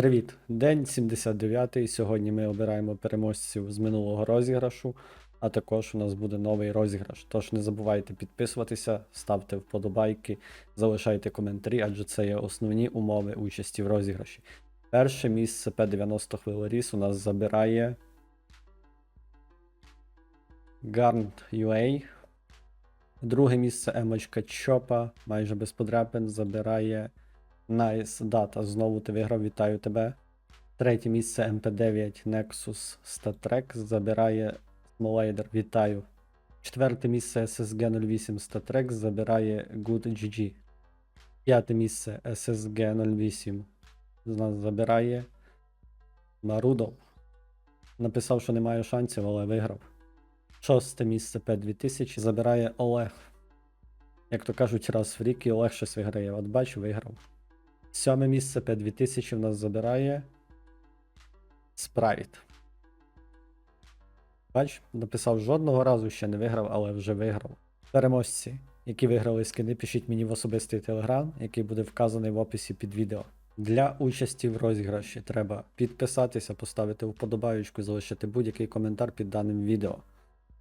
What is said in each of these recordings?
Привіт! День 79. Сьогодні ми обираємо переможців з минулого розіграшу, а також у нас буде новий розіграш. Тож не забувайте підписуватися, ставте вподобайки, залишайте коментарі, адже це є основні умови участі в розіграші. Перше місце P90 хвилоріс у нас забирає Garnt UA. Друге місце Емочка Чопа, майже без подряпин, забирає Nice Data. Знову ти виграв, вітаю тебе. Третє місце MP9 Nexus StatTrack забирає Smolader, вітаю. Четверте місце SSG 08 StatTrack забирає Good GG. П'яте місце SSG 08 з нас забирає Марудов. Написав, що немає шансів, але виграв. Шосте місце P2000 забирає Олег. Як то кажуть, раз в рік і Олег щось виграє. От бачу, виграв. Сьоме місце P2000 в нас забирає Спрайт. Бач, написав жодного разу ще не виграв, але вже виграв. Переможці, які виграли скини, пишіть мені в особистий телеграм, який буде вказаний в описі під відео. Для участі в розіграші треба підписатися, поставити вподобаючку, залишити будь-який коментар під даним відео.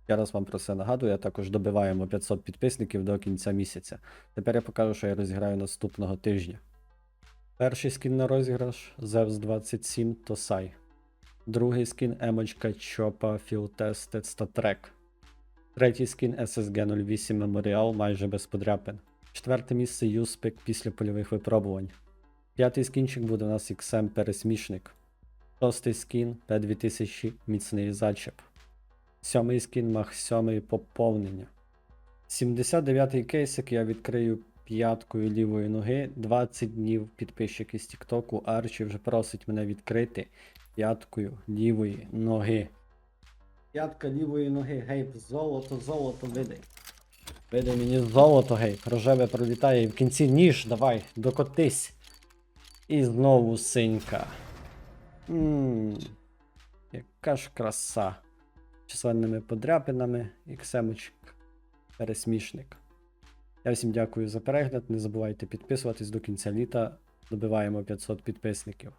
Я раз вам про це нагадую, а також добиваємо 500 підписників до кінця місяця. Тепер я покажу, що я розіграю наступного тижня. Перший скін на розіграш Zeus 27 Tosai. Другий скін Емочка Чопа Field Tested Третій скін SSG 08 Memorial майже без подряпин. Четверте місце Юспек після польових випробувань. П'ятий скінчик буде у нас XM Пересмішник. Шостий скін P2000 Міцний зачеп. Сьомий скін Мах 7 поповнення. 79-й кейсик я відкрию п'яткою лівої ноги. 20 днів підписчик із Тіктоку Арчі вже просить мене відкрити п'яткою лівої ноги. П'ятка лівої ноги, гейп, золото, золото, видай. Видай мені золото, гейп. Рожеве пролітає і в кінці ніж, давай, докотись. І знову синька. Ммм, яка ж краса. Численними подряпинами, іксемочок, пересмішник. Я всім дякую за перегляд. Не забувайте підписуватись до кінця літа. Добиваємо 500 підписників.